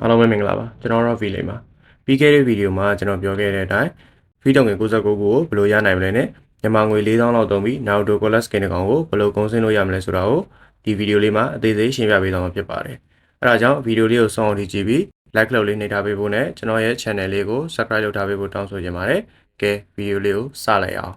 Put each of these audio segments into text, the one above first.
အားလုံးပဲမင်္ဂလာပါကျွန်တော်တော့ဗီလိန်ပါပြီးခဲ့တဲ့ဗီဒီယိုမှာကျွန်တော်ပြောခဲ့တဲ့အတိုင်းဖီးတောင်ငယ်69ကိုဘယ်လိုရနိုင်မလဲနဲ့မြန်မာငွေ4000လောက်သုံးပြီး Naruto Color Skin တစ်ကောင်ကိုဘယ်လိုကုန်းဆင်းလို့ရမလဲဆိုတာကိုဒီဗီဒီယိုလေးမှာအသေးစိတ်ရှင်းပြပေးသွားမှာဖြစ်ပါတယ်အဲဒါကြောင့်ဗီဒီယိုလေးကိုဆုံးအောင်ကြည့်ပြီး like လုပ်လေးနှိပ်ထားပေးဖို့နဲ့ကျွန်တော်ရဲ့ channel လေးကို subscribe လုပ်ထားပေးဖို့တောင်းဆိုချင်ပါတယ်ကဲဗီဒီယိုလေးကိုစလိုက်အောင်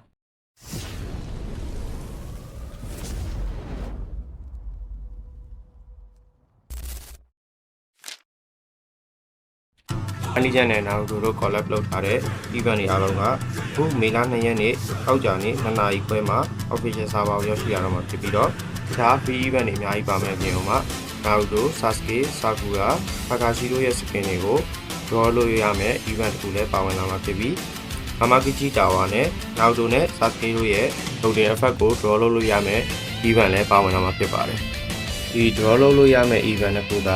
အန်ဒီဂျန်နဲ့နာရူတိုတို့ collab လုပ်ထားတဲ့ event တွေအားလုံးကအခုမေလ2ရက်နေ့အောက်ကြနေ့2နာရီခွဲမှာ official server ကိုရောက်ရှိရတော့မှာဖြစ်ပြီးတော့တခြား free event တွေအများကြီးပါမယ်ပြင်မှာနာရူတို Sasuke Sakura Kakashi တို့ရဲ့ skin တွေကို draw လုပ်ရမယ် event တစ်ခုလည်းပါဝင်လာမှာဖြစ်ပြီး Hamakichi Tower နဲ့ Naruto နဲ့ Sasuke တို့ရဲ့ loading effect ကို draw လုပ်လို့ရမယ် event လည်းပါဝင်လာမှာဖြစ်ပါတယ်ဒီ draw လုပ်လို့ရမယ် event တစ်ခုက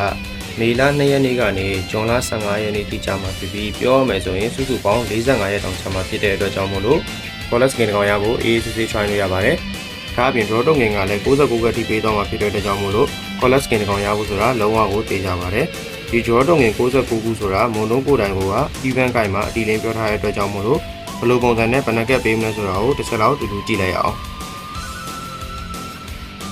မေလ2ရက်နေ့ကနေဇွန်လ15ရက်နေ့တိကျမှာဖြစ်ပြီးပြောရမယ်ဆိုရင်စုစုပေါင်း45ရက်တောင်ချမှာဖြစ်တဲ့အတွက်ကြောင့်မို့လို့ Color Skin ကောင်ရဖို့အေးစစ်စစ် try လို့ရပါတယ်။ဒါအပြင် draw တုံငင်ကလည်း69ကတိပေးတော့မှာဖြစ်တဲ့အတွက်ကြောင့်မို့လို့ Color Skin ကောင်ရဖို့ဆိုတာလုံးဝကိုသိကြပါတယ်။ဒီ draw တုံငင်69ခုဆိုတာမုံတုံးကိုယ်တိုင်က event ကိုင်မှာအတီလင်းပြောထားတဲ့အတွက်ကြောင့်မို့လို့ဘယ်လိုပုံစံနဲ့ဘယ်နှကက်ပေးမလဲဆိုတာကိုတစ်ချက်လောက်တူတူကြည့်လိုက်အောင်။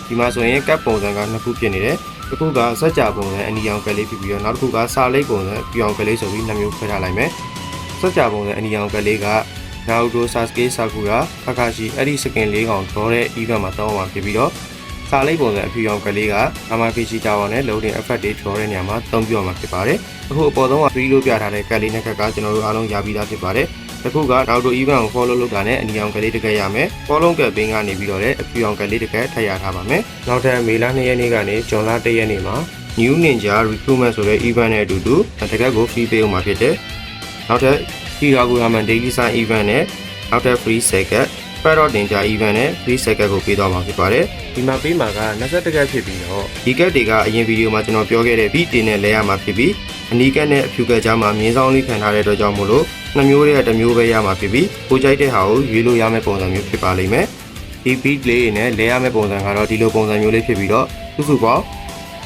ဒီမှာဆိုရင်ကပ်ပုံစံကနှစ်ခုဖြစ်နေတယ်။ တစ်ခုကစက်ကြပုံစံအနီရောင်ကလေးဖြစ်ပြီးတော့နောက်တစ်ခုကစာလိပ်ပုံစံပြောင်ကလေးဆိုပြီးနှစ်မျိုးခွဲထားလိုက်မယ်။စက်ကြပုံစံအနီရောင်ကလေးက Naruto Sasuke Sakura Kakashi အဲ့ဒီစကင်လေးကောင် draw တဲ့ event မှာတောင်းမှာဖြစ်ပြီးတော့စာလိပ်ပုံစံအဖြူရောင်ကလေးက Hamakichi Tower နဲ့ loading effect တွေ draw တဲ့နေရာမှာသုံးပြမှာဖြစ်ပါတယ်။အခုအပေါ်ဆုံးက free လို့ပြထားတဲ့ကတ်လေးနဲ့ကတ်ကကျွန်တော်တို့အားလုံးရပြီးသားဖြစ်ပါတယ်။ တစ်ခုက Naruto event ကို follow လုပ်တာနဲ့အနီရောင်ကလေးတစ်ကက်ရမယ်။ follow ကတ်ဘင်းကနေပြီးတော့လည်းအဖြူရောင်ကလေးတစ်ကက်ထပ်ရထားပါမယ်။နောက်ထပ်မေလ2ရက်နေ့ကနေဇွန်လ1ရက်နေ့မှာ New Ninja Recruitment ဆိုတဲ့ event နဲ့အတူတူတကက်ကို free ပေးအောင်မှာဖြစ်တယ်။နောက်ထပ် Hiraku Ramen Daily Sign event နဲ့နောက်ထပ် free second Parrot Ninja event နဲ့ free second ကိုပေးသွားမှာဖြစ်ပါတယ်။ဒီမှာပေးမှာက21ကက်ဖြစ်ပြီးတော့ဒီကက်တွေကအရင်ဗီဒီယိုမှာကျွန်တော်ပြောခဲ့တဲ့ beat တင်နဲ့လဲရမှာဖြစ်ပြီးအနီးကက်နဲ့အဖြူကက်ကြားမှာမြင်းဆောင်လေးခံထားတဲ့အတွက်ကြောင့်မို့လို့ နှစ်မျိုးတည်းတစ်မျိုးပဲရမှာဖြစ်ပြီးကိုကြိုက်တဲ့ဟာကိုရွေးလို့ရမယ့်ပုံစံမျိုးဖြစ်ပါလိမ့်မယ်။ဒီ beat လေးနဲ့လဲရမယ့်ပုံစံကတော့ဒီလိုပုံစံမျိုးလေးဖြစ်ပြီးတော့စုစုပေါင်း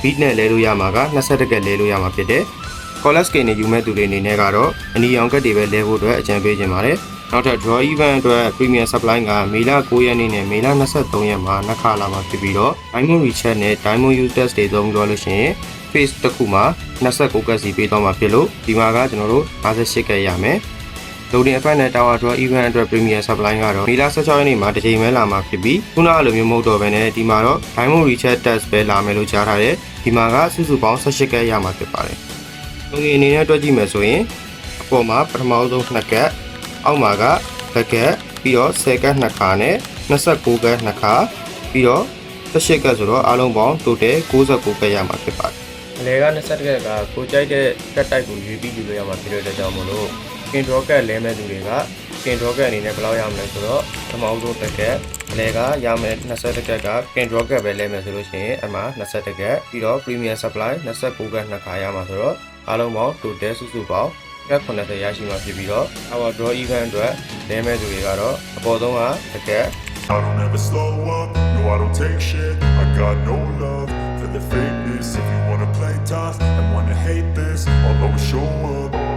beat နဲ့လဲလို့ရမှာက21ကက်လဲလို့ရမှာဖြစ်တယ်။ color skin နဲ့ယူမဲ့သူတွေအနေနဲ့ကတော့အနီရောင်ကက်တွေပဲလဲဖို့အတွက်အကြံပေးခြင်းပါတယ်။နောက်ထပ် draw event အတွက် premium supply ကမေလ9ရက်နေ့နဲ့မေလ23ရက်မှာနှစ်ခါလာမှာဖြစ်ပြီးတော့ diamond recharge နဲ့ diamond use test တွေသုံးပြီးတော့လို့ရှိရင် face တစ်ခုမှာ29ကက်စီပေးတော့မှာဖြစ်လို့ဒီမှာကကျွန်တော်တို့58ကက်ရမယ်။ loading effect နဲ့ tower draw event အတွက် premium supply ကတော့မေလ16ရက်နေ့မှာတစ်ချိန်ပဲလာမှာဖြစ်ပြီးခုနကလိုမျိုးမဟုတ်တော့ဘဲနဲ့ဒီမှာတော့ diamond recharge test ပဲလာမယ်လို့ကြားထားတယ်ဒီမှာကစုစုပေါင်း18ကက်ရမှာဖြစ်ပါတယ်။ loading အနေနဲ့တွက်ကြည့်မယ်ဆိုရင်အပေါ်မှာပထမဆုံး2ကက်အောက်မှာကဘက်ကက်ပြီးတော့10ကက်2ခါနဲ့29ကက်2ခါပြီးတော့18ကက်ဆိုတော့အားလုံးပေါင်း total 69ကက်ရမှာဖြစ်ပါတယ်အလဲက21ကက်ကကိုကြိုက်တဲ့ကက်တိုက်ကိုရွေးပြီးယူလို့ရမှာဖြစ်တဲ့အတွက်ကြောင့်မို့လို့ skin draw ကက်လဲမဲ့သူတွေက skin draw ကက်အနေနဲ့ဘယ်လောက်ရမလဲဆိုတော့ပထမဆုံးတစ်ကက်အလဲကရမယ်21ကက်က skin draw ကက်ပဲလဲမယ်ဆိုလို့ရှိရင်အမှ21ကက်ပြီးတော့ premium supply 29ကက်နှစ်ခါရမှာဆိုတော့အားလုံးပေါင်း total စုစုပေါင်းကက်90ရရှိမှာဖြစ်ပြီးတော့ our draw event အတွက်လဲမဲ့သူတွေကတော့အပေါ်ဆုံးကတစ်ကက် I don't ever slow up, no I don't take shit I got no love for the fakeness If you wanna play tough and wanna hate this I'll always show up I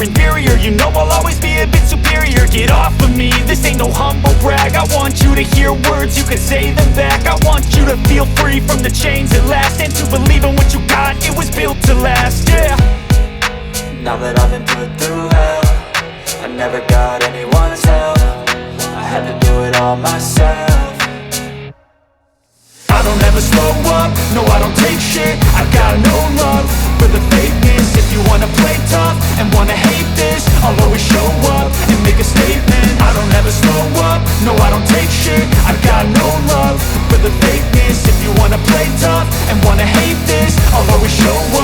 exterior Inferior, you know I'll always be a bit superior. Get off of me, this ain't no humble brag. I want you to hear words, you can say them back. I want you to feel free from the chains at last. And to believe in what you got, it was built to last, yeah. Now that I've been put through hell I never slow up. No, I don't take shit. I've got no love for the fakeness. If you wanna play tough and wanna hate this I'll always show up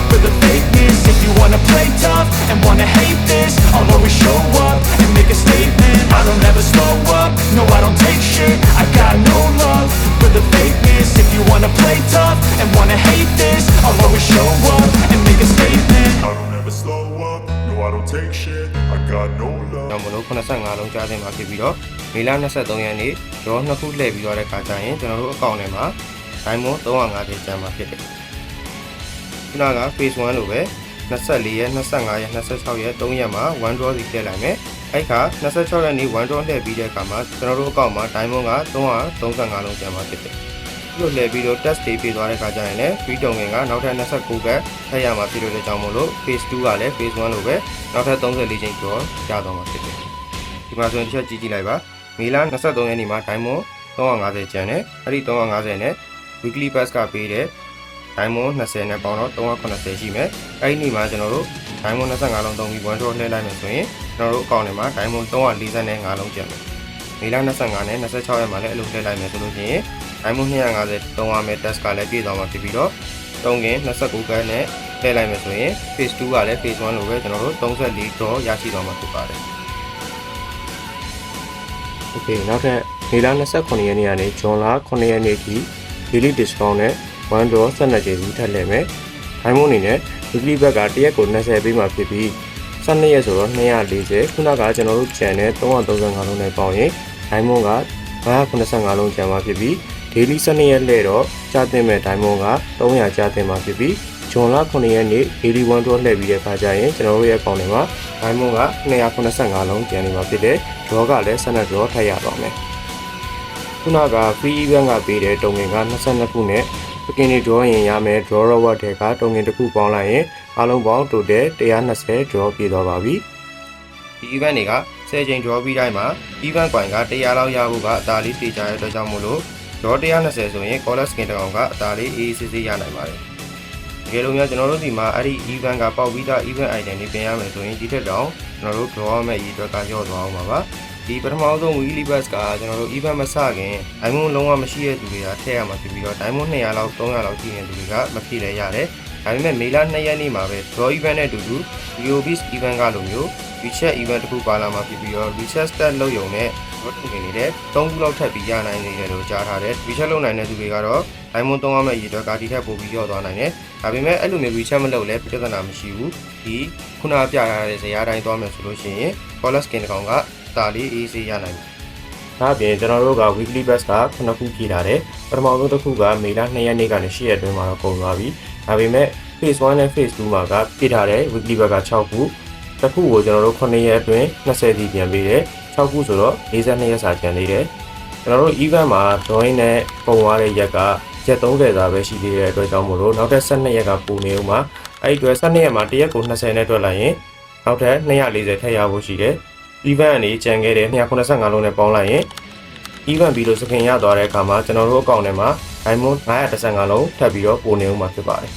for the fakeness If you wanna play tough and wanna hate this I'll always show up and make a statement I don't ever slow up, no I don't take shit I got no love for the fakeness If you wanna play tough and wanna hate this I'll always show up and make a statement I don't ever slow up, no I don't take shit I got no love ကြောင့်မလို့85လုံးကြားတင်မှာဖြစ်ပြီးတော့မေလ23ရက်နေ့ရောနှစ်ခုလှည့်ပြီးတော့တဲ့ခါကျရင်ကျွန်တော်တို့အကောင့်ထဲမှာ diamond 350ကျန်မှာဖြစ်တယ် ခုနက phase 1လို့ပဲ24ရက်25ရက်26ရက်3ရက်မှာ1 draw စီထည့်လိုက်မယ်အဲ့ခါ26ရက်နေ့1 draw ထည့်ပြီးတဲ့အခါမှာကျွန်တော်တို့အကောင့်မှာ diamond က335လုံးကျန်မှာဖြစ်တယ်ဒီလိုလှည့်ပြီးတော့ test တွေပေးသွားတဲ့ခါကျရင်လည်း free token ကနောက်ထပ်29ကထည့်ရမှာဖြစ်လို့တဲ့ကြောင့်မို့လို့ phase 2ကလည်း phase 1လို့ပဲနောက်ထပ်34ချိန်ကျော်ကြာသွားမှာဖြစ်တယ်ဒီမှာဆိုရင်တစ်ချက်ကြည့်ကြည့်လိုက်ပါမေလ23ရက်နေ့မှာ diamond 350ကျန်တယ်အဲ့ဒီ350နဲ့ weekly pass ကပေးတဲ့ ဒိုင်မွန်20နဲ့ပေါင်းတော့380ရှိမယ်အဲ့ဒီနေ့မှာကျွန်တော်တို့ဒိုင်မွန်25လုံးသုံးပြီး1 draw လှည့်လိုက်မယ်ဆိုရင်ကျွန်တော်တို့အကောင့်ထဲမှာဒိုင်မွန်345လုံးကျန်မယ်မေလ25နဲ့26ရက်မှာလည်းအလုပ်ထည့်လိုက်မယ်ဆိုလို့ရှိရင် iPhone 250တုံးရမယ် test ကလည်းပြည့်သွားမှာဖြစ်ပြီးတော့တုံးကင်29ကန်းနဲ့ထည့်လိုက်မယ်ဆိုရင် phase 2ကလည်း phase 1လိုပဲကျွန်တော်တို့34 draw ရရှိသွားမှာဖြစ်ပါတယ် Okay နောက်ထပ်မေလ29ရက်နေ့ကနေဇွန်လ9ရက်နေ့ထိ daily discount နဲ့ 1 draw 12ကြိမ်စီထပ်လဲမယ်။ diamond အနေနဲ့ weekly back ကတရက်ကို20ပေးမှဖြစ်ပြီး12ရက်ဆိုတော့240ခုနကကျွန်တော်တို့ကျန်တဲ့335လုံးနဲ့ပေါင်းရင် diamond က985လုံးကျန်မှဖြစ်ပြီး daily 12ရက်လဲတော့ကြာတင်မဲ့ diamond က300ကြာတင်မှဖြစ်ပြီးဇွန်လ9ရက်နေ့ daily 1 draw လှည့်ပြီးတဲ့အခါကျရင်ကျွန်တော်တို့ရဲ့အကောင့်ထဲမှာ diamond က285လုံးကျန်နေမှာဖြစ်တဲ့ draw ကလည်း12 draw ထပ်ရပါမယ်ခုနက free event ကပေးတဲ့တုံငင်က22ခုနဲ့ beginning draw ရင်ရမယ် draw reward တွေကတုံငင်တစ်ခုပေါင်းလိုက်ရင်အားလုံးပေါင်း total 120 draw ပြည့်သွားပါပြီဒီ event တွေက10ချိန် draw ပြီးတိုင်းမှာ event coin က100လောက်ရဖို့ကအသာလေးတည်ကြတဲ့အတွက်ကြောင့်မို့လို့ draw 120ဆိုရင် color skin တစ်ကောင်ကအသာလေးအေးအေးဆေးဆေးရနိုင်ပါတယ်တကယ်လို့များကျွန်တော်တို့ဒီမှာအဲ့ဒီ event ကပေါက်ပြီးသား event item တွေပြင်ရမယ်ဆိုရင်ဒီထက်တောင်ကျွန်တော်တို့ draw မဲ့အရေးအတွက်ကရော့သွားအောင်ပါပါ ဒီပထမဆုံး weekly pass ကကျွန်တော်တို့ event မစခင် diamond လုံးဝမရှိတဲ့သူတွေကထည့်ရမှာဖြစ်ပြီးတော့ diamond 200လောက်300လောက်ရှိနေတဲ့သူတွေကမဖြည့်လဲရတယ်ဒါပေမဲ့မေလ2ရက်နေ့မှာပဲ draw event နဲ့အတူတူ VOBs event ကလိုမျိုး WeChat event တစ်ခုပါလာမှာဖြစ်ပြီးတော့ WeChat stat လုပ်ရုံနဲ့ vote နေနေတဲ့3ခုလောက်ထပ်ပြီးရနိုင်နေတယ်လို့ကြားထားတယ်။ WeChat လုပ်နိုင်တဲ့သူတွေကတော့ diamond 3ရမယ့်ရည်အတွက်ကဒီထက်ပိုပြီးရော့သွားနိုင်တယ်။ဒါပေမဲ့အဲ့လိုမျိုး WeChat မလုပ်လဲပြဿနာမရှိဘူး။ဒီခုနပြထားတဲ့ဇရာတိုင်းသွားမယ်ဆိုလို့ရှိရင် color skin တစ်ကောင်က တာလေးအေးဆေးရနိုင်တယ်။ဒါအပြင်ကျွန်တော်တို့က weekly pass က9ခုပြထားတယ်။ပထမဆုံးတစ်ခုကမေလ2ရက်နေ့ကနေ10ရက်အတွင်းမှာတော့ကုန်သွားပြီ။ဒါပေမဲ့ phase 1နဲ့ phase 2မှာကပြထားတဲ့ weekly pass က6ခုတစ်ခုကိုကျွန်တော်တို့9ရက်အတွင်း20စီပြန်ပေးတယ်6ခုဆိုတော့42ရက်စာကျန်သေးတယ်ကျွန်တော်တို့ event မှာ join နဲ့ပုံသွားတဲ့ရက်ကရက်30စာပဲရှိသေးတဲ့အတွက်ကြောင့်မို့လို့နောက်ထပ်12ရက်ကပူနေဦးမှာအဲ့ဒီအတွက်12ရက်မှာတစ်ရက်ကို20နဲ့တွက်လိုက်ရင်နောက်ထပ်240ထည့်ရဖို့ရှိတယ် event အနေကြံခဲ့တဲ့285လုံးနဲ့ပေါင်းလိုက်ရင် event ပြီးလို့စခင်ရသွားတဲ့အခါမှာကျွန်တော်တို့အကောင့်ထဲမှာ diamond 915လုံးထပ်ပြီးတော့ပို့နေဦးမှာဖြစ်ပါတယ်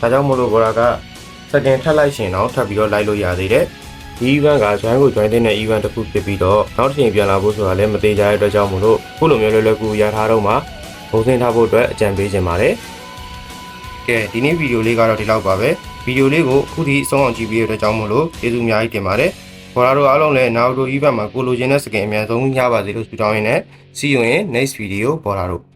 ဒါကြောင့်မို့လို့ဘောရာကစကင်ထပ်လိုက်ရှင်တော့ထပ်ပြီးတော့လိုက်လို့ရသေးတယ်ဒီ event က join ကို join တဲ့ event တစ်ခုဖြစ်ပြီးတော့နောက်တစ်ချိန်ပြန်လာဖို့ဆိုတာလည်းမသေးကြတဲ့အတွက်ကြောင့်မို့လို့ခုလိုမျိုးလွယ်လွယ်ကူကူရထားတော့မှဘုံစင်ထားဖို့အတွက်အကြံပေးခြင်းပါတယ်ကဲဒီနေ့ဗီဒီယိုလေးကတော့ဒီလောက်ပါပဲဗီဒီယိုလေးကိုအခုထိအဆုံးအောင်ကြည့်ပြီးတဲ့အတွက်ကြောင့်မို့လို့ကျေးဇူးအများကြီးတင်ပါတယ် ဘော်လာတို့အားလုံးလည်းနောက်တို့ event မှာကိုလိုချင်တဲ့စကင်အများဆုံးရပါစေလို့ဆုတောင်းရင်းနဲ့ see you in next video ဘော်လာတို့